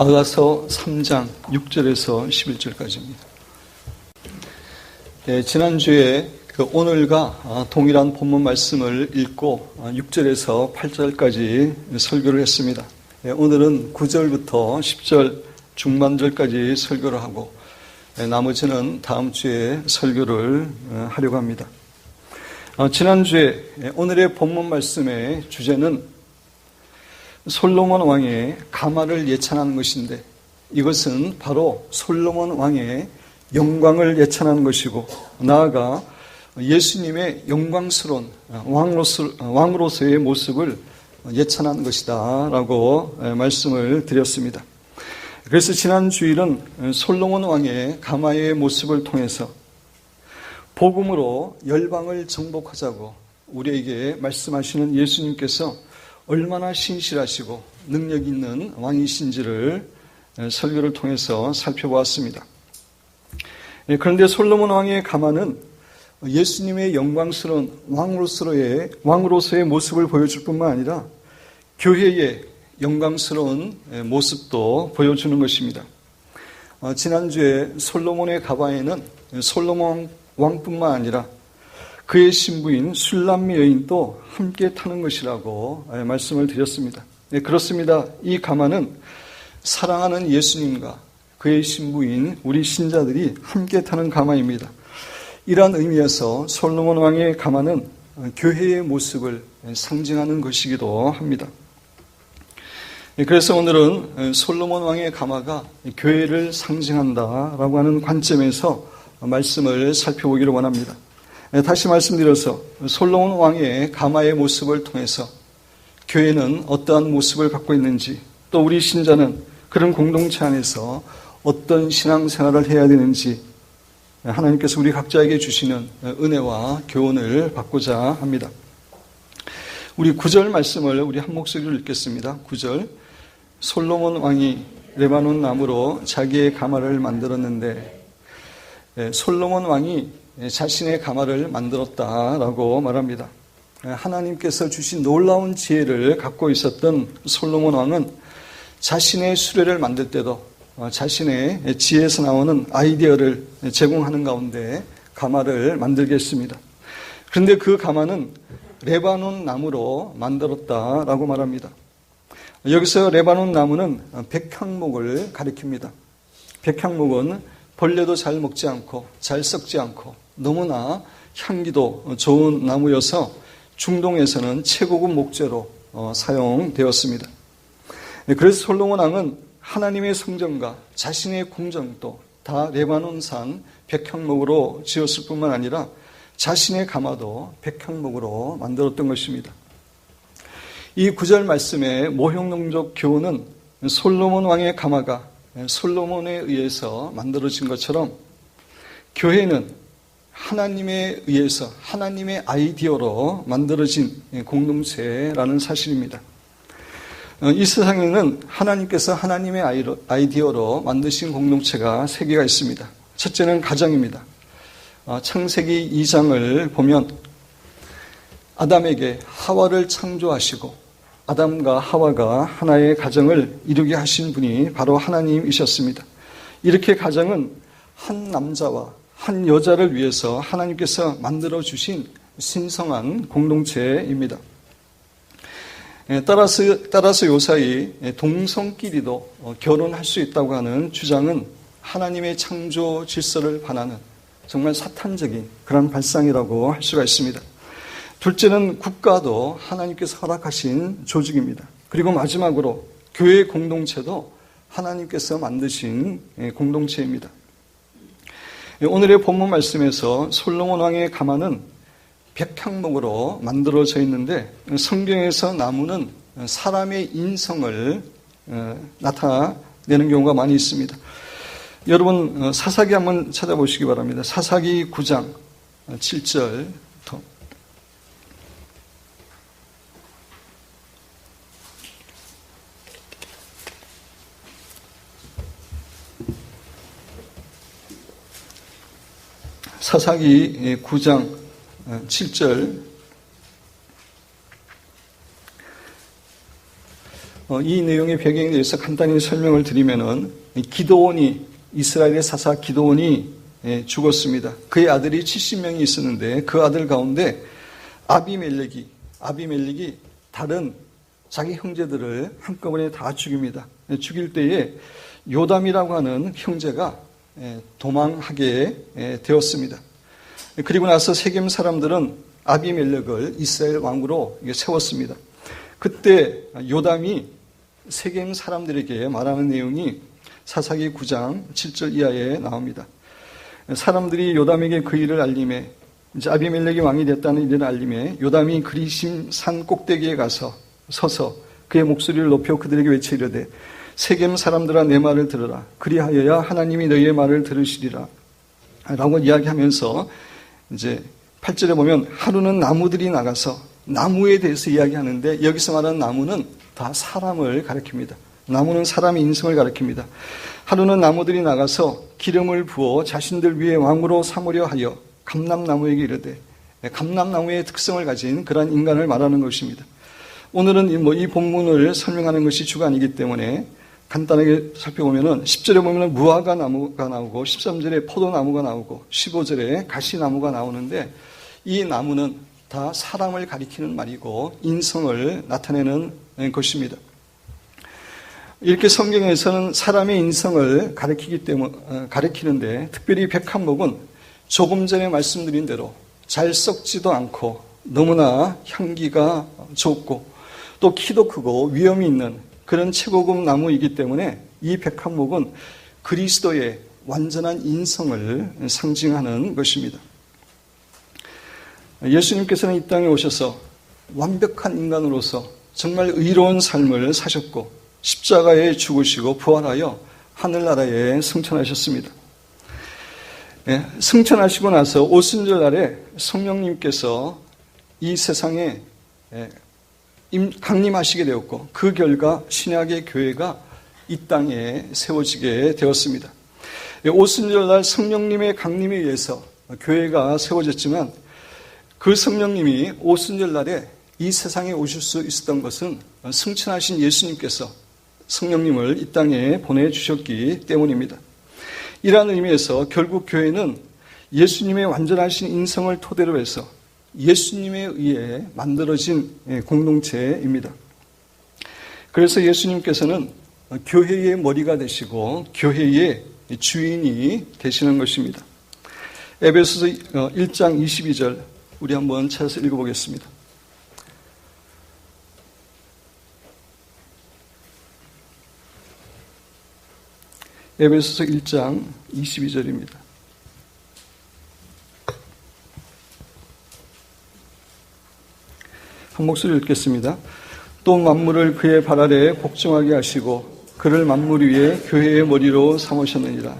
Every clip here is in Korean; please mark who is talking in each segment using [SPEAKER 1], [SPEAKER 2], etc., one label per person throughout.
[SPEAKER 1] 아가서 3장 6절에서 11절까지입니다. 네, 지난주에 그 오늘과 아, 동일한 본문 말씀을 읽고 6절에서 8절까지 설교를 했습니다. 네, 오늘은 9절부터 10절 중반절까지 설교를 하고 네, 나머지는 다음 주에 설교를 어, 하려고 합니다. 어, 지난주에 오늘의 본문 말씀의 주제는 솔로몬 왕의 가마를 예찬하는 것인데 이것은 바로 솔로몬 왕의 영광을 예찬하는 것이고 나아가 예수님의 영광스러운 왕으로서, 왕으로서의 모습을 예찬하는 것이다 라고 말씀을 드렸습니다. 그래서 지난 주일은 솔로몬 왕의 가마의 모습을 통해서 복음으로 열방을 정복하자고 우리에게 말씀하시는 예수님께서 얼마나 신실하시고 능력 있는 왕이신지를 설교를 통해서 살펴보았습니다. 그런데 솔로몬 왕의 가마는 예수님의 영광스러운 왕으로서의 왕으로서의 모습을 보여줄 뿐만 아니라 교회의 영광스러운 모습도 보여주는 것입니다. 어, 지난주에 솔로몬의 가방에는 솔로몬 왕뿐만 아니라 그의 신부인 술람미 여인도 함께 타는 것이라고 말씀을 드렸습니다. 네, 그렇습니다. 이 가마는 사랑하는 예수님과 그의 신부인 우리 신자들이 함께 타는 가마입니다. 이러한 의미에서 솔로몬 왕의 가마는 교회의 모습을 상징하는 것이기도 합니다. 예, 그래서 오늘은 솔로몬 왕의 가마가 교회를 상징한다라고 하는 관점에서 말씀을 살펴보기를 원합니다. 예, 다시 말씀드려서 솔로몬 왕의 가마의 모습을 통해서 교회는 어떠한 모습을 갖고 있는지 또 우리 신자는 그런 공동체 안에서 어떤 신앙생활을 해야 되는지 하나님께서 우리 각자에게 주시는 은혜와 교훈을 받고자 합니다. 우리 구절 말씀을 우리 한 목소리로 읽겠습니다. 구절 솔로몬 왕이 레바논 나무로 자기의 가마를 만들었는데 예, 솔로몬 왕이 자신의 가마를 만들었다라고 말합니다. 예, 하나님께서 주신 놀라운 지혜를 갖고 있었던 솔로몬 왕은 자신의 수레를 만들 때도 어, 자신의 지혜에서 나오는 아이디어를 제공하는 가운데 가마를 만들겠습니다. 그런데 그 가마는 레바논 나무로 만들었다라고 말합니다. 여기서 레바논 나무는 백향목을 가리킵니다. 백향목은 벌레도 잘 먹지 않고 잘 썩지 않고 너무나 향기도 좋은 나무여서 중동에서는 최고급 목재로 어, 사용되었습니다. 네, 그래서 솔로몬 왕은 하나님의 성전과 자신의 궁정도 다 레바논산 백향목으로 지었을 뿐만 아니라 자신의 가마도 백향목으로 만들었던 것입니다. 이 구절 말씀의 모형농적 교훈은 솔로몬 왕의 가마가 솔로몬에 의해서 만들어진 것처럼 교회는 하나님에 의해서 하나님의 아이디어로 만들어진 공동체라는 사실입니다. 이 세상에는 하나님께서 하나님의 아이디어로 만드신 공동체가 세 개가 있습니다. 첫째는 가정입니다. 창세기 2장을 보면 아담에게 하와를 창조하시고 아담과 하와가 하나의 가정을 이루게 하신 분이 바로 하나님이셨습니다. 이렇게 가정은 한 남자와 한 여자를 위해서 하나님께서 만들어 주신 신성한 공동체입니다. 예, 따라서, 따라서 요사이 동성끼리도 어, 결혼할 수 있다고 하는 주장은 하나님의 창조 질서를 반하는 정말 사탄적인 그런 발상이라고 할 수가 있습니다. 둘째는 국가도 하나님께서 허락하신 조직입니다. 그리고 마지막으로 교회 공동체도 하나님께서 만드신 예, 공동체입니다. 예, 오늘의 본문 말씀에서 솔로몬 왕의 가마는 백향목으로 만들어져 있는데 성경에서 나무는 사람의 인성을 어, 나타내는 경우가 많이 있습니다. 여러분 어, 사사기 한번 찾아보시기 바랍니다. 사사기 9장 7절 사사기 9장 7절 어, 이 내용의 배경에 대해서 간단히 설명을 드리면은 기도원이 이스라엘의 사사 기도원이 예, 죽었습니다. 그의 아들이 70명이 있었는데 그 아들 가운데 아비멜렉이 아비멜렉이 다른 자기 형제들을 한꺼번에 다 죽입니다. 예, 죽일 때에 요담이라고 하는 형제가 예, 도망하게 되었습니다. 그리고 나서 세겜 사람들은 아비멜렉을 이스라엘 왕으로 세웠습니다. 그때 요담이 세겜 사람들에게 말하는 내용이 사사기 9장 7절 이하에 나옵니다. 사람들이 요담에게 그 일을 알림해 이제 아비멜렉이 왕이 됐다는 일을 알림해 요담이 그리심 산 꼭대기에 가서 서서 그의 목소리를 높여 그들에게 외치려되 세겜 사람들아 내 말을 들으라 그리하여야 하나님이 너희의 말을 들으시리라 라고 이야기하면서 이제 8절에 보면 하루는 나무들이 나가서 나무에 대해서 이야기하는데 여기서 말하는 나무는 다 사람을 가리킵니다. 나무는 사람의 인성을 가리킵니다. 하루는 나무들이 나가서 기름을 부어 자신들 위에 왕으로 삼으려 하여 감람나무에게 이르되 감람나무의 특성을 가진 그러한 인간을 말하는 것입니다. 오늘은 이, 뭐, 이 본문을 설명하는 것이 주관이기 때문에 간단하게 살펴보면은 10절에 보면은 무화과 나무가 나오고 13절에 포도나무가 나오고 15절에 가시나무가 나오는데 이 나무는 다 사람을 가리키는 말이고 인성을 나타내는 것입니다. 이렇게 성경에서는 사람의 인성을 가리키기 때문에 어, 가리키는데 특별히 백한목은 조금 전에 말씀드린 대로 잘 썩지도 않고 너무나 향기가 좋고 또 키도 크고 위험이 있는 그런 최고급 나무이기 때문에 이 백한목은 그리스도의 완전한 인성을 상징하는 것입니다. 예수님께서는 이 땅에 오셔서 완벽한 인간으로서 정말 의로운 삶을 사셨고 십자가에 죽으시고 부활하여 하늘나라에 승천하셨습니다. 예, 승천하시고 나서 오순절 날에 성령님께서 이 세상에 예, 강림하시게 되었고 그 결과 신약의 교회가 이 땅에 세워지게 되었습니다. 예, 오순절 날 성령님의 강림에 의해서 교회가 세워졌지만 그 성령님이 오순절 날에 이 세상에 오실 수 있었던 것은 승천하신 예수님께서 성령님을 이 땅에 보내주셨기 때문입니다. 이러한 의미에서 결국 교회는 예수님의 완전하신 인성을 토대로 해서 예수님에 의해 만들어진 공동체입니다. 그래서 예수님께서는 교회의 머리가 되시고 교회의 주인이 되시는 것입니다. 에베소서 1장 22절 우리 한번 찾아서 읽어보겠습니다. 에베소서 1장 22절입니다. 한 목소리 읽겠습니다. 또 만물을 그의 발 아래 복종하게 하시고 그를 만물 위에 교회의 머리로 삼으셨느니라.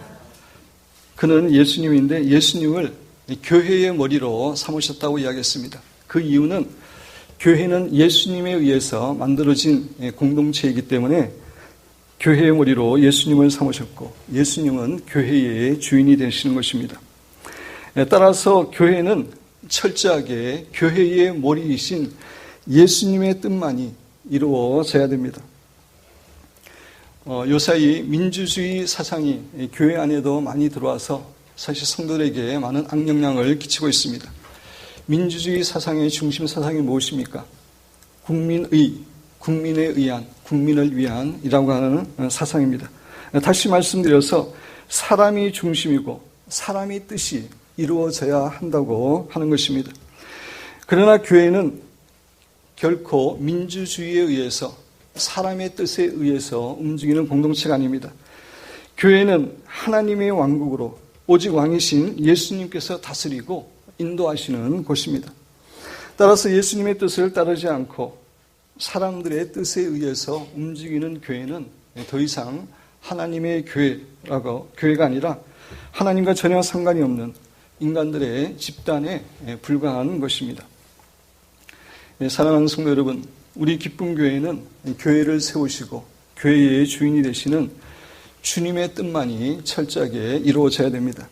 [SPEAKER 1] 그는 예수님인데 예수님을 교회의 머리로 삼으셨다고 이야기했습니다. 그 이유는 교회는 예수님에 의해서 만들어진 공동체이기 때문에 교회의 머리로 예수님을 삼으셨고 예수님은 교회의 주인이 되시는 것입니다. 따라서 교회는 철저하게 교회의 머리이신 예수님의 뜻만이 이루어져야 됩니다. 어, 요사이 민주주의 사상이 교회 안에도 많이 들어와서 사실 성도들에게 많은 악영향을 끼치고 있습니다. 민주주의 사상의 중심 사상이 무엇입니까? 국민의, 국민에 의한, 국민을 위한이라고 하는 사상입니다. 다시 말씀드려서 사람이 중심이고 사람의 뜻이 이루어져야 한다고 하는 것입니다. 그러나 교회는 결코 민주주의에 의해서 사람의 뜻에 의해서 움직이는 공동체가 아닙니다. 교회는 하나님의 왕국으로 오직 왕이신 예수님께서 다스리고 인도하시는 곳입니다. 따라서 예수님의 뜻을 따르지 않고 사람들의 뜻에 의해서 움직이는 교회는 더 이상 하나님의 교회라고 교회가 아니라 하나님과 전혀 상관이 없는 인간들의 집단에 불과한 것입니다. 예, 사랑하는 성도 여러분, 우리 기쁨 교회는 교회를 세우시고 교회의 주인이 되시는 주님의 뜻만이 철저하게 이루어져야 됩니다.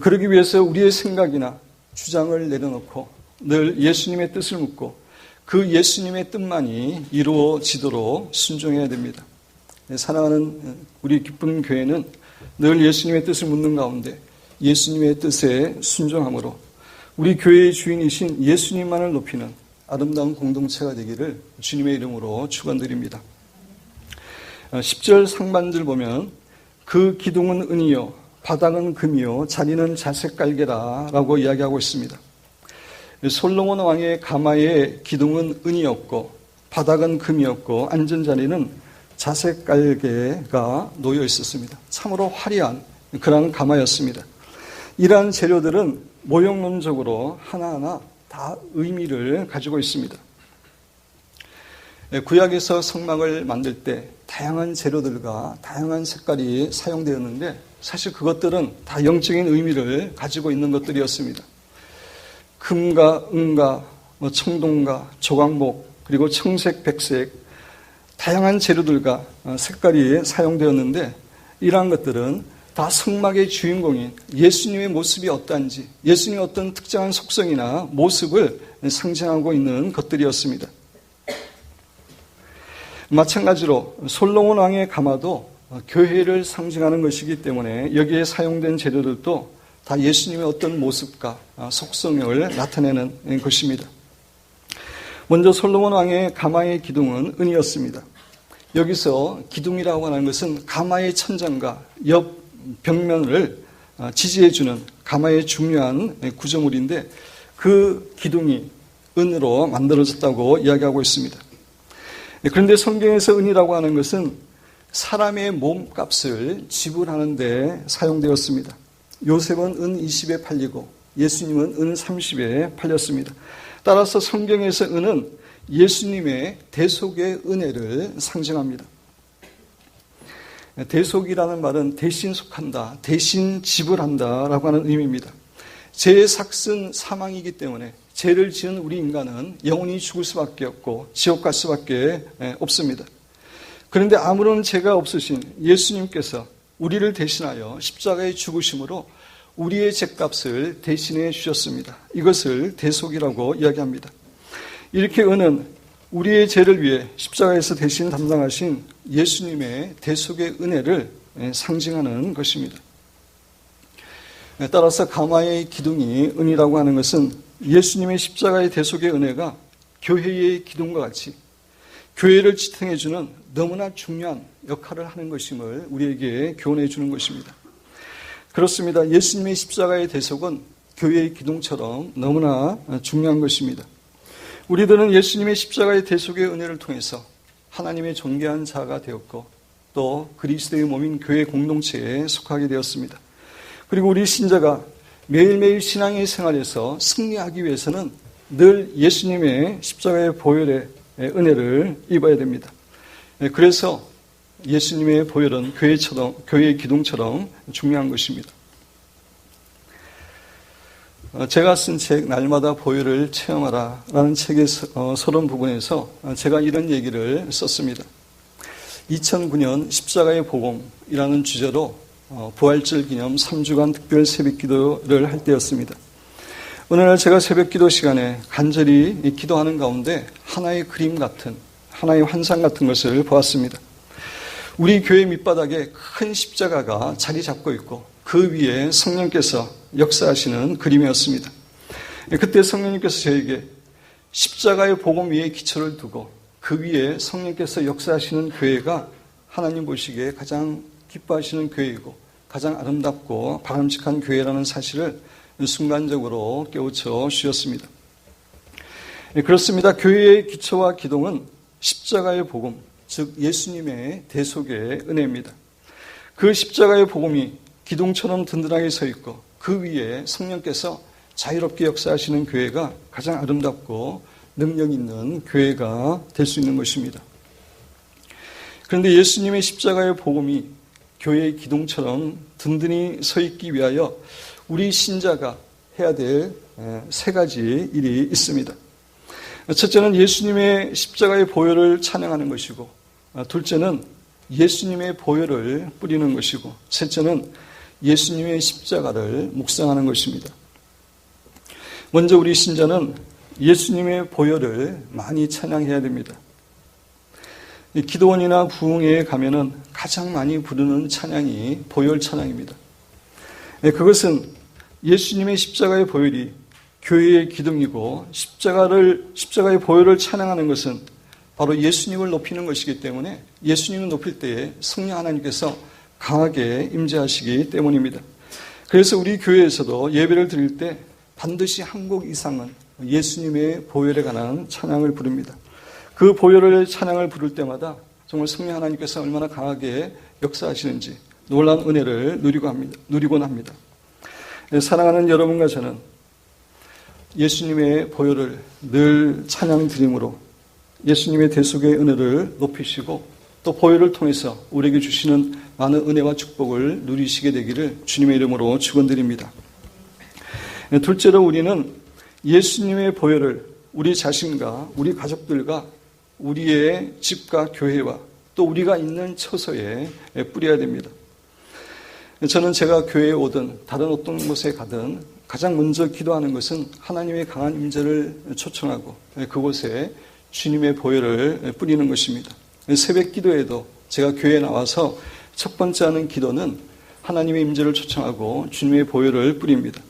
[SPEAKER 1] 그러기 위해서 우리의 생각이나 주장을 내려놓고 늘 예수님의 뜻을 묻고 그 예수님의 뜻만이 이루어지도록 순종해야 됩니다. 네, 사랑하는 우리 기쁜 교회는 늘 예수님의 뜻을 묻는 가운데 예수님의 뜻에 순종함으로 우리 교회의 주인이신 예수님만을 높이는 아름다운 공동체가 되기를 주님의 이름으로 축원드립니다. 10절 어, 상반절 보면 그 기둥은 은이요 바닥은 금이요 자리는 자색 깔개라라고 이야기하고 있습니다. 솔로몬 왕의 가마의 기둥은 은이었고 바닥은 금이었고 앉은 자리는 자색 깔개가 놓여 있었습니다. 참으로 화려한 그런 가마였습니다. 이러한 재료들은 모형론적으로 하나하나 다 의미를 가지고 있습니다. 예, 구약에서 성막을 만들 때 다양한 재료들과 다양한 색깔이 사용되었는데 사실 그것들은 다 영적인 의미를 가지고 있는 것들이었습니다. 금과 은과 뭐 청동과 조각목 그리고 청색, 백색 다양한 재료들과 어, 색깔이 사용되었는데 이러한 것들은 다 성막의 주인공인 예수님의 모습이 어떠한지 예수님의 어떤 특정한 속성이나 모습을 상징하고 있는 것들이었습니다. 마찬가지로 솔로몬 왕의 가마도 교회를 상징하는 것이기 때문에 여기에 사용된 재료들도 다 예수님의 어떤 모습과 속성을 나타내는 것입니다. 먼저 솔로몬 왕의 가마의 기둥은 은이었습니다. 여기서 기둥이라고 하는 것은 가마의 천장과 옆 벽면을 지지해주는 가마의 중요한 구조물인데 그 기둥이 은으로 만들어졌다고 이야기하고 있습니다. 그런데 성경에서 은이라고 하는 것은 사람의 몸값을 지불하는 데 사용되었습니다. 요셉은 은 20에 팔리고 예수님은 은 30에 팔렸습니다. 따라서 성경에서 은은 예수님의 대속의 은혜를 상징합니다. 대속이라는 말은 대신 속한다, 대신 지불한다 라고 하는 의미입니다. 죄의 삭은 사망이기 때문에 죄를 지은 우리 인간은 영원히 죽을 수밖에 없고 지옥 갈 수밖에 없습니다. 그런데 아무런 죄가 없으신 예수님께서 우리를 대신하여 십자가에 죽으심으로 우리의 죄값을 대신해 주셨습니다. 이것을 대속이라고 이야기합니다. 이렇게 은은 우리의 죄를 위해 십자가에서 대신 담당하신 예수님의 대속의 은혜를 상징하는 것입니다. 따라서 가마의 기둥이 은이라고 하는 것은 예수님의 십자가의 대속의 은혜가 교회의 기둥과 같이 교회를 지탱해주는 너무나 중요한 역할을 하는 것임을 우리에게 교훈해 주는 것입니다. 그렇습니다. 예수님의 십자가의 대속은 교회의 기둥처럼 너무나 중요한 것입니다. 우리들은 예수님의 십자가의 대속의 은혜를 통해서 하나님의 존귀한 자가 되었고 또 그리스도의 몸인 교회 공동체에 속하게 되었습니다. 그리고 우리 신자가 매일매일 신앙의 생활에서 승리하기 위해서는 늘 예수님의 십자가의 보혈의 은혜를 입어야 됩니다. 그래서 예수님의 보혈은 교회처럼, 교회의 기둥처럼 중요한 것입니다. 어, 제가 쓴 책, 날마다 보혈을 체험하라 라는 책의 어, 서론 부분에서 제가 이런 얘기를 썼습니다. 2009년 십자가의 복음이라는 주제로 어, 부활절 기념 3주간 특별 새벽 기도를 할 때였습니다. 어느 날 제가 새벽 기도 시간에 간절히 기도하는 가운데 하나의 그림 같은, 하나의 환상 같은 것을 보았습니다. 우리 교회 밑바닥에 큰 십자가가 자리 잡고 있고 그 위에 성령께서 역사하시는 그림이었습니다. 그때 성령님께서 저에게 십자가의 복음 위에 기초를 두고 그 위에 성령께서 역사하시는 교회가 하나님 보시기에 가장 기뻐하시는 교회이고 가장 아름답고 바람직한 교회라는 사실을 순간적으로 깨우쳐 주셨습니다. 예, 그렇습니다. 교회의 기초와 기동은 십자가의 복음, 즉 예수님의 대속의 은혜입니다. 그 십자가의 복음이 기둥처럼 든든하게 서 있고 그 위에 성령께서 자유롭게 역사하시는 교회가 가장 아름답고 능력 있는 교회가 될 수 있는 것입니다. 그런데 예수님의 십자가의 복음이 교회의 기둥처럼 든든히 서 있기 위하여 우리 신자가 해야 될 세 가지 일이 있습니다. 첫째는 예수님의 십자가의 보혈을 찬양하는 것이고, 둘째는 예수님의 보혈을 뿌리는 것이고, 셋째는 예수님의 십자가를 묵상하는 것입니다. 먼저 우리 신자는 예수님의 보혈을 많이 찬양해야 됩니다. 기도원이나 부흥회에 가면은 가장 많이 부르는 찬양이 보혈 찬양입니다. 그것은 예수님의 십자가의 보혈이 교회의 기둥이고 십자가를 십자가의 보혈을 찬양하는 것은 바로 예수님을 높이는 것이기 때문에 예수님을 높일 때에 성령 하나님께서 강하게 임재하시기 때문입니다. 그래서 우리 교회에서도 예배를 드릴 때 반드시 한 곡 이상은 예수님의 보혈에 관한 찬양을 부릅니다. 그 보혈의 찬양을 부를 때마다 정말 성령 하나님께서 얼마나 강하게 역사하시는지 놀라운 은혜를 누리고 합니다. 누리곤 합니다. 사랑하는 여러분과 저는 예수님의 보혈을 늘 찬양 드림으로 예수님의 대속의 은혜를 높이시고 또 보혈을 통해서 우리에게 주시는 많은 은혜와 축복을 누리시게 되기를 주님의 이름으로 축원드립니다. 둘째로 우리는 예수님의 보혈을 우리 자신과 우리 가족들과 우리의 집과 교회와 또 우리가 있는 처소에 뿌려야 됩니다. 저는 제가 교회에 오든 다른 어떤 곳에 가든 가장 먼저 기도하는 것은 하나님의 강한 임재를 초청하고 그곳에 주님의 보혈을 뿌리는 것입니다. 새벽 기도에도 제가 교회에 나와서 첫 번째 하는 기도는 하나님의 임재를 초청하고 주님의 보혈을 뿌립니다.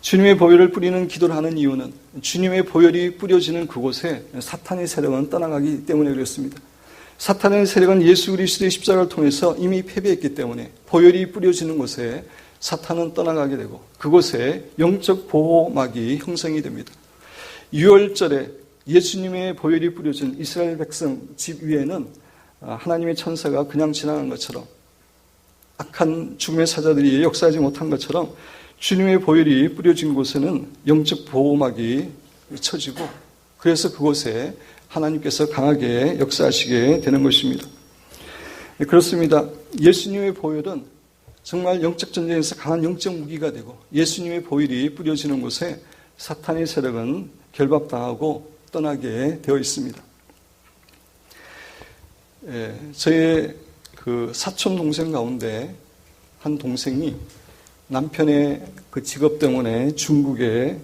[SPEAKER 1] 주님의 보혈을 뿌리는 기도를 하는 이유는 주님의 보혈이 뿌려지는 그곳에 사탄의 세력은 떠나가기 때문에 그렇습니다. 사탄의 세력은 예수 그리스도의 십자가를 통해서 이미 패배했기 때문에 보혈이 뿌려지는 곳에 사탄은 떠나가게 되고 그곳에 영적 보호막이 형성이 됩니다. 6월절에 예수님의 보혈이 뿌려진 이스라엘 백성 집 위에는 하나님의 천사가 그냥 지나간 것처럼 악한 죽음의 사자들이 역사하지 못한 것처럼 주님의 보혈이 뿌려진 곳에는 영적 보호막이 쳐지고 그래서 그곳에 하나님께서 강하게 역사하시게 되는 것입니다. 네, 그렇습니다. 예수님의 보혈은 정말 영적 전쟁에서 강한 영적 무기가 되고 예수님의 보혈이 뿌려지는 곳에 사탄의 세력은 결박당하고 떠나게 되어 있습니다. 예, 저의 그 사촌 동생 가운데 한 동생이 남편의 그 직업 때문에 중국에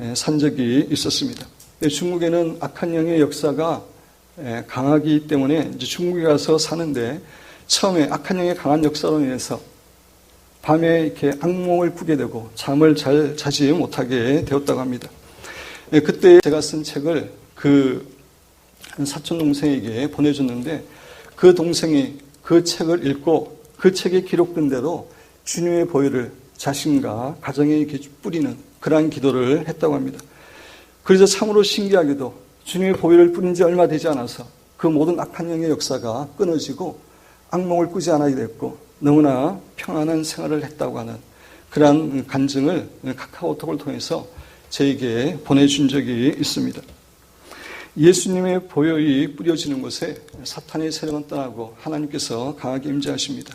[SPEAKER 1] 예, 산 적이 있었습니다. 중국에는 악한 영의 역사가 예, 강하기 때문에 중국에 가서 사는데 처음에 악한 영의 강한 역사로 인해서 밤에 이렇게 악몽을 꾸게 되고 잠을 잘 자지 못하게 되었다고 합니다. 예, 그때 제가 쓴 책을 그 사촌 동생에게 보내줬는데 그 동생이 그 책을 읽고 그 책에 기록된 대로 주님의 보혈을 자신과 가정에 이렇게 뿌리는 그러한 기도를 했다고 합니다. 그래서 참으로 신기하게도 주님의 보혈을 뿌린 지 얼마 되지 않아서 그 모든 악한 영의 역사가 끊어지고 악몽을 꾸지 않아야 됐고 너무나 평안한 생활을 했다고 하는 그러한 간증을 카카오톡을 통해서 저에게 보내준 적이 있습니다. 예수님의 보혈이 뿌려지는 곳에 사탄의 세력은 떠나고 하나님께서 강하게 임재하십니다.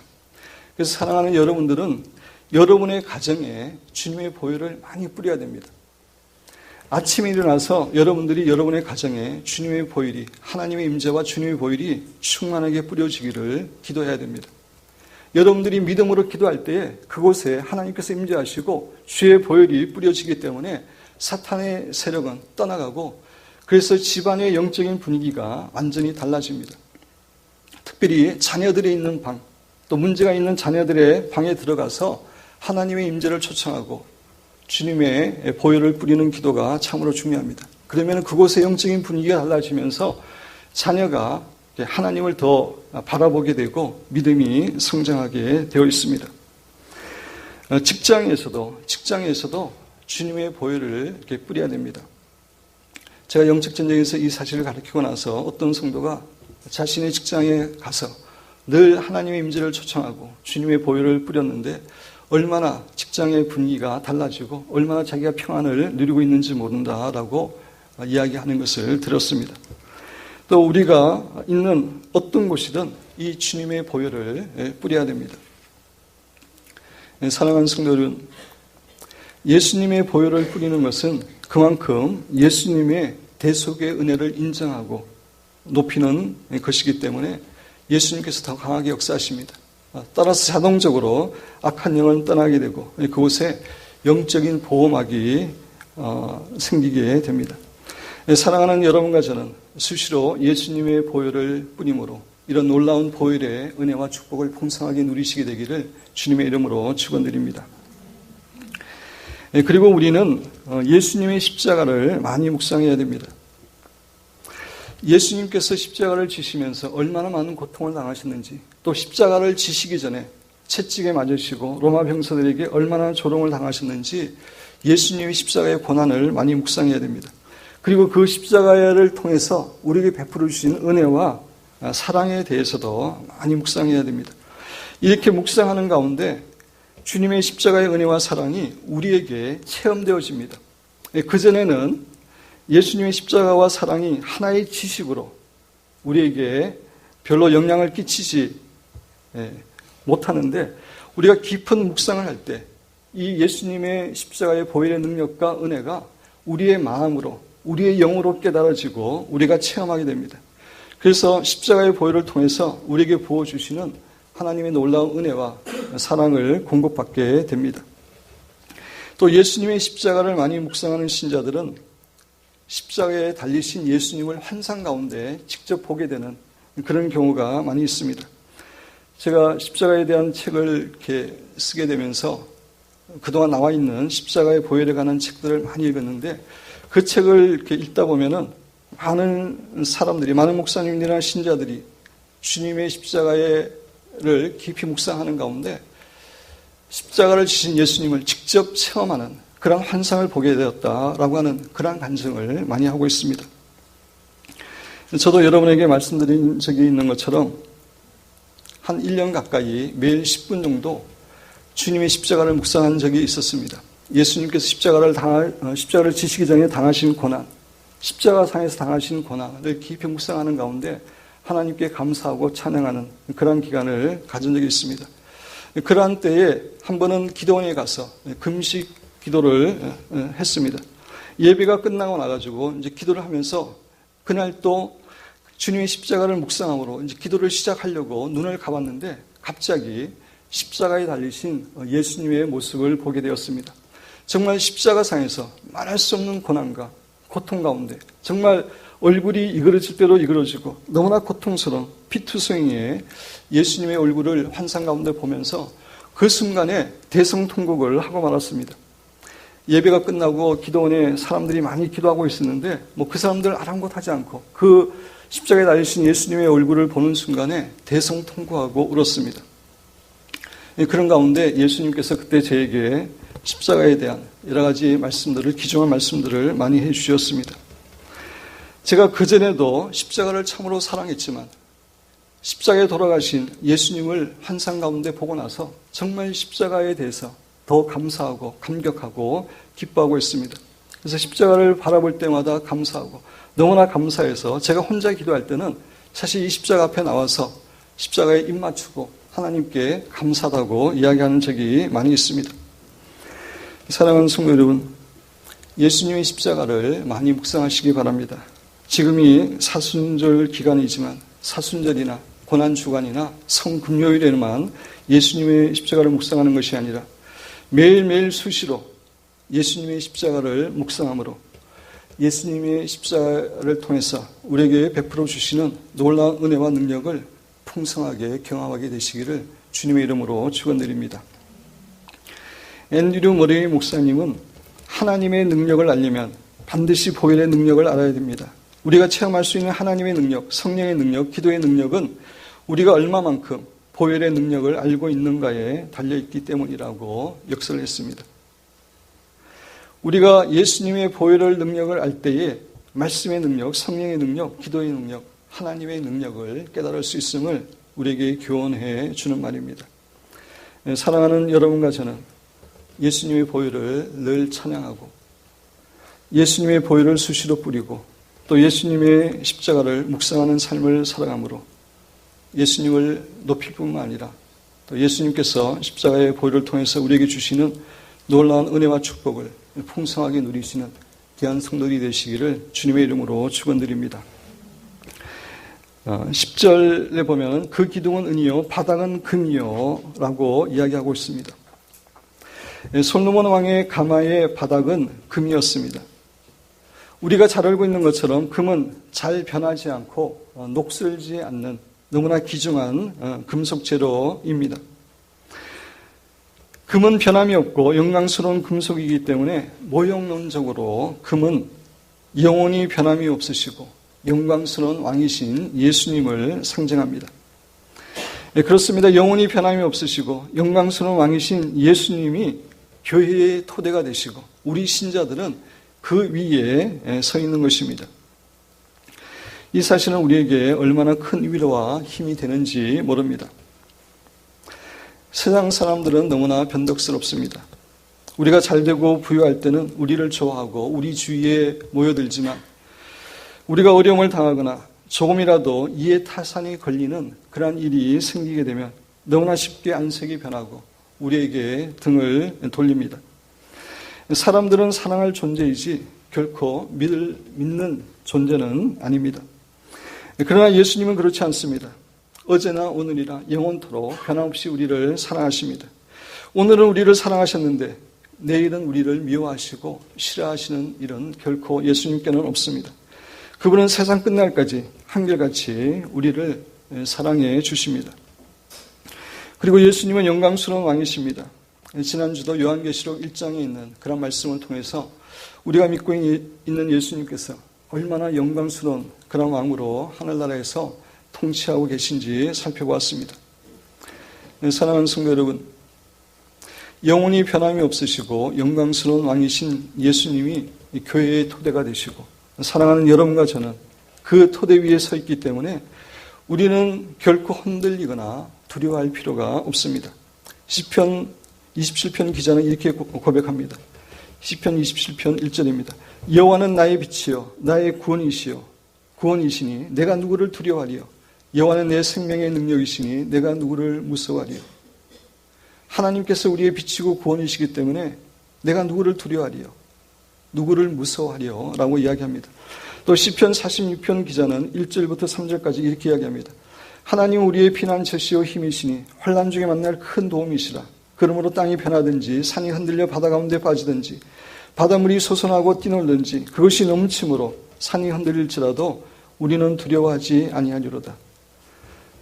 [SPEAKER 1] 그래서 사랑하는 여러분들은 여러분의 가정에 주님의 보혈을 많이 뿌려야 됩니다. 아침에 일어나서 여러분들이 여러분의 가정에 주님의 보혈이 하나님의 임재와 주님의 보혈이 충만하게 뿌려지기를 기도해야 됩니다. 여러분들이 믿음으로 기도할 때 그곳에 하나님께서 임재하시고 주의 보혈이 뿌려지기 때문에 사탄의 세력은 떠나가고 그래서 집안의 영적인 분위기가 완전히 달라집니다. 특별히 자녀들이 있는 방, 또 문제가 있는 자녀들의 방에 들어가서 하나님의 임재를 초청하고 주님의 보혈을 뿌리는 기도가 참으로 중요합니다. 그러면 그곳의 영적인 분위기가 달라지면서 자녀가 하나님을 더 바라보게 되고 믿음이 성장하게 되어 있습니다. 어, 직장에서도 직장에서도 주님의 보혈을 이렇게 뿌려야 됩니다. 제가 영적 전쟁에서 이 사실을 가르치고 나서 어떤 성도가 자신의 직장에 가서 늘 하나님의 임재를 초청하고 주님의 보혈을 뿌렸는데 얼마나 직장의 분위기가 달라지고 얼마나 자기가 평안을 누리고 있는지 모른다라고 이야기하는 것을 들었습니다. 또 우리가 있는 어떤 곳이든 이 주님의 보혈을 뿌려야 됩니다. 사랑하는 성도들은 예수님의 보혈을 뿌리는 것은 그만큼 예수님의 대속의 은혜를 인정하고 높이는 것이기 때문에 예수님께서 더 강하게 역사하십니다. 따라서 자동적으로 악한 영은 떠나게 되고 그곳에 영적인 보호막이 어, 생기게 됩니다. 예, 사랑하는 여러분과 저는 수시로 예수님의 보혈을 뿌림으로 이런 놀라운 보혈의 은혜와 축복을 풍성하게 누리시게 되기를 주님의 이름으로 축원드립니다. 예, 그리고 우리는 어, 예수님의 십자가를 많이 묵상해야 됩니다. 예수님께서 십자가를 지시면서 얼마나 많은 고통을 당하셨는지 또 십자가를 지시기 전에 채찍에 맞으시고 로마 병사들에게 얼마나 조롱을 당하셨는지 예수님의 십자가의 고난을 많이 묵상해야 됩니다. 그리고 그 십자가를 통해서 우리에게 베풀어 주신 은혜와 사랑에 대해서도 많이 묵상해야 됩니다. 이렇게 묵상하는 가운데 주님의 십자가의 은혜와 사랑이 우리에게 체험되어집니다. 그전에는 예수님의 십자가와 사랑이 하나의 지식으로 우리에게 별로 영향을 끼치지 예, 못하는데 우리가 깊은 묵상을 할 때 이 예수님의 십자가의 보혈의 능력과 은혜가 우리의 마음으로 우리의 영으로 깨달아지고 우리가 체험하게 됩니다. 그래서 십자가의 보혈을 통해서 우리에게 부어주시는 하나님의 놀라운 은혜와 사랑을 공급받게 됩니다. 또 예수님의 십자가를 많이 묵상하는 신자들은 십자가에 달리신 예수님을 환상 가운데 직접 보게 되는 그런 경우가 많이 있습니다. 제가 십자가에 대한 책을 이렇게 쓰게 되면서 그동안 나와 있는 십자가의 보혈에 관한 책들을 많이 읽었는데 그 책을 이렇게 읽다 보면은 많은 사람들이, 많은 목사님들이나 신자들이 주님의 십자가 를 깊이 묵상하는 가운데 십자가를 지신 예수님을 직접 체험하는 그런 환상을 보게 되었다라고 하는 그런 간증을 많이 하고 있습니다. 저도 여러분에게 말씀드린 적이 있는 것처럼 한 1년 가까이 매일 10분 정도 주님의 십자가를 묵상한 적이 있었습니다. 예수님께서 십자가를 당할, 어, 십자가를 지시기 전에 당하신 고난, 십자가상에서 당하신 고난을 깊이 묵상하는 가운데 하나님께 감사하고 찬양하는 그러한 기간을 가진 적이 있습니다. 그러한 때에 한 번은 기도원에 가서 금식 기도를 했습니다. 예배가 끝나고 나가지고 이제 기도를 하면서 그날 또 주님의 십자가를 묵상함으로 이제 기도를 시작하려고 눈을 감았는데 갑자기 십자가에 달리신 예수님의 모습을 보게 되었습니다. 정말 십자가상에서 말할 수 없는 고난과 고통 가운데 정말 얼굴이 이그러질 대로 이그러지고 너무나 고통스러운 피투성이의 예수님의 얼굴을 환상 가운데 보면서 그 순간에 대성통곡을 하고 말았습니다. 예배가 끝나고 기도원에 사람들이 많이 기도하고 있었는데 뭐 그 사람들 아랑곳하지 않고 그 십자가에 달리신 예수님의 얼굴을 보는 순간에 대성통곡하고 울었습니다. 예, 그런 가운데 예수님께서 그때 저에게 십자가에 대한 여러 가지 말씀들을, 기중한 말씀들을 많이 해 주셨습니다. 제가 그전에도 십자가를 참으로 사랑했지만 십자가에 돌아가신 예수님을 환상 가운데 보고 나서 정말 십자가에 대해서 더 감사하고 감격하고 기뻐하고 있습니다. 그래서 십자가를 바라볼 때마다 감사하고 너무나 감사해서 제가 혼자 기도할 때는 사실 이 십자가 앞에 나와서 십자가에 입 맞추고 하나님께 감사하다고 이야기하는 적이 많이 있습니다. 사랑하는 성도 여러분, 예수님의 십자가를 많이 묵상하시기 바랍니다. 지금이 사순절 기간이지만 사순절이나 고난 주간이나 성금요일에만 예수님의 십자가를 묵상하는 것이 아니라 매일매일 수시로 예수님의 십자가를 묵상함으로 예수님의 십자가를 통해서 우리에게 베풀어 주시는 놀라운 은혜와 능력을 풍성하게 경험하게 되시기를 주님의 이름으로 축원드립니다. 앤드류 머레이 목사님은 하나님의 능력을 알려면 반드시 보혈의 능력을 알아야 됩니다. 우리가 체험할 수 있는 하나님의 능력, 성령의 능력, 기도의 능력은 우리가 얼마만큼 보혈의 능력을 알고 있는가에 달려있기 때문이라고 역설을 했습니다. 우리가 예수님의 보혈의 능력을 알 때에 말씀의 능력, 성령의 능력, 기도의 능력, 하나님의 능력을 깨달을 수 있음을 우리에게 교훈해 주는 말입니다. 네, 사랑하는 여러분과 저는 예수님의 보혈을 늘 찬양하고 예수님의 보혈을 수시로 뿌리고 또 예수님의 십자가를 묵상하는 삶을 살아감으로 예수님을 높일 뿐만 아니라 또 예수님께서 십자가의 보혈을 통해서 우리에게 주시는 놀라운 은혜와 축복을 풍성하게 누리시는 귀한 성도들이 되시기를 주님의 이름으로 축원드립니다. 10절에 어, 보면 그 기둥은 은이요 바닥은 금이요 라고 이야기하고 있습니다. 예, 솔로몬 왕의 가마의 바닥은 금이었습니다. 우리가 잘 알고 있는 것처럼 금은 잘 변하지 않고 어, 녹슬지 않는 너무나 귀중한 어, 금속 재료입니다. 금은 변함이 없고 영광스러운 금속이기 때문에 모형론적으로 금은 영원히 변함이 없으시고 영광스러운 왕이신 예수님을 상징합니다. 네, 그렇습니다. 영원히 변함이 없으시고 영광스러운 왕이신 예수님이 교회의 토대가 되시고 우리 신자들은 그 위에 서 있는 것입니다. 이 사실은 우리에게 얼마나 큰 위로와 힘이 되는지 모릅니다. 세상 사람들은 너무나 변덕스럽습니다. 우리가 잘 되고 부유할 때는 우리를 좋아하고 우리 주위에 모여들지만 우리가 어려움을 당하거나 조금이라도 이해 타산이 걸리는 그러한 일이 생기게 되면 너무나 쉽게 안색이 변하고 우리에게 등을 돌립니다. 사람들은 사랑할 존재이지 결코 믿을, 믿는 존재는 아닙니다. 그러나 예수님은 그렇지 않습니다. 어제나 오늘이라 영원토록 변함없이 우리를 사랑하십니다. 오늘은 우리를 사랑하셨는데 내일은 우리를 미워하시고 싫어하시는 일은 결코 예수님께는 없습니다. 그분은 세상 끝날까지 한결같이 우리를 사랑해 주십니다. 그리고 예수님은 영광스러운 왕이십니다. 지난주도 요한계시록 1장에 있는 그런 말씀을 통해서 우리가 믿고 있는 예수님께서 얼마나 영광스러운 그런 왕으로 하늘나라에서 통치하고 계신지 살펴보았습니다. 사랑하는 성도 여러분, 영원히 변함이 없으시고 영광스러운 왕이신 예수님이 교회의 토대가 되시고 사랑하는 여러분과 저는 그 토대 위에 서 있기 때문에 우리는 결코 흔들리거나 두려워할 필요가 없습니다. 시편 27편 기자는 이렇게 고백합니다. 시편 27편 1절입니다. 여호와는 나의 빛이요 나의 구원이시요 구원이시니 내가 누구를 두려워하리요 여호와는 내 생명의 능력이시니 내가 누구를 무서워하리요 하나님께서 우리의 빛이고 구원이시기 때문에 내가 누구를 두려워하리요 누구를 무서워하리요 라고 이야기합니다. 또 시편 46편 기자는 1절부터 3절까지 이렇게 이야기합니다. 하나님 우리의 피난처시요 힘이시니 환란 중에 만날 큰 도움이시라. 그러므로 땅이 변하든지 산이 흔들려 바다 가운데 빠지든지 바닷물이 솟아나고 뛰놀든지 그것이 넘침으로 산이 흔들릴지라도 우리는 두려워하지 아니하리로다.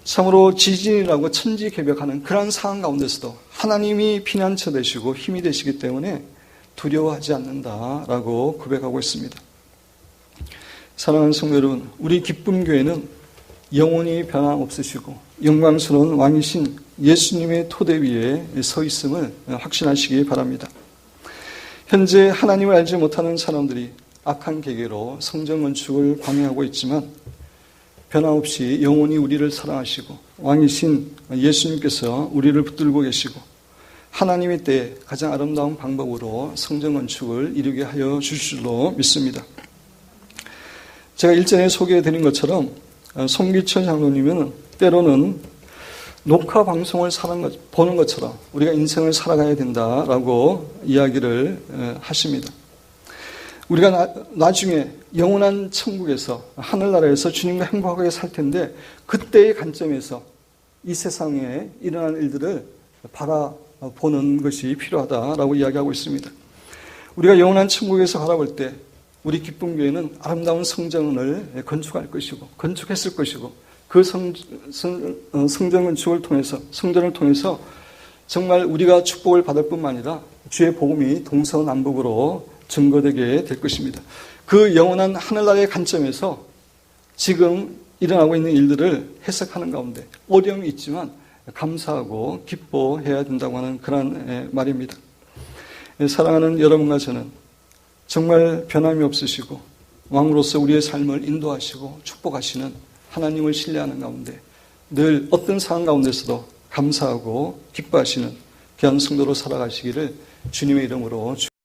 [SPEAKER 1] 참으로 지진이라고 천지개벽하는 그러한 상황 가운데서도 하나님이 피난처 되시고 힘이 되시기 때문에 두려워하지 않는다라고 고백하고 있습니다. 사랑하는 성도 여러분, 우리 기쁨 교회는 영원히 변함없으시고 영광스러운 왕이신 예수님의 토대 위에 서 있음을 확신하시기 바랍니다. 현재 하나님을 알지 못하는 사람들이 악한 계계로 성전 건축을 방해하고 있지만 변함없이 영원히 우리를 사랑하시고 왕이신 예수님께서 우리를 붙들고 계시고 하나님의 때에 가장 아름다운 방법으로 성전 건축을 이루게 하여 주실 줄로 믿습니다. 제가 일전에 소개해 드린 것처럼 송기천 장로님은 때로는 녹화 방송을 보는 것처럼 우리가 인생을 살아가야 된다라고 이야기를 하십니다. 우리가 나, 중에 영원한 천국에서 하늘나라에서 주님과 행복하게 살 텐데 그때의 관점에서 이 세상에 일어난 일들을 바라보는 것이 필요하다라고 이야기하고 있습니다. 우리가 영원한 천국에서 바라볼 때 우리 기쁨교회는 아름다운 성전을 건축할 것이고 건축했을 것이고 그 성, 성, 어, 성전 건축을 통해서 성전을 통해서 정말 우리가 축복을 받을 뿐만 아니라 주의 복음이 동서남북으로 증거되게 될 것입니다. 그 영원한 하늘나라의 관점에서 지금 일어나고 있는 일들을 해석하는 가운데 어려움이 있지만 감사하고 기뻐해야 된다고 하는 그런 말입니다. 사랑하는 여러분과 저는 정말 변함이 없으시고 왕으로서 우리의 삶을 인도하시고 축복하시는 하나님을 신뢰하는 가운데 늘 어떤 상황 가운데서도 감사하고 기뻐하시는 귀한 성도로 살아가시기를 주님의 이름으로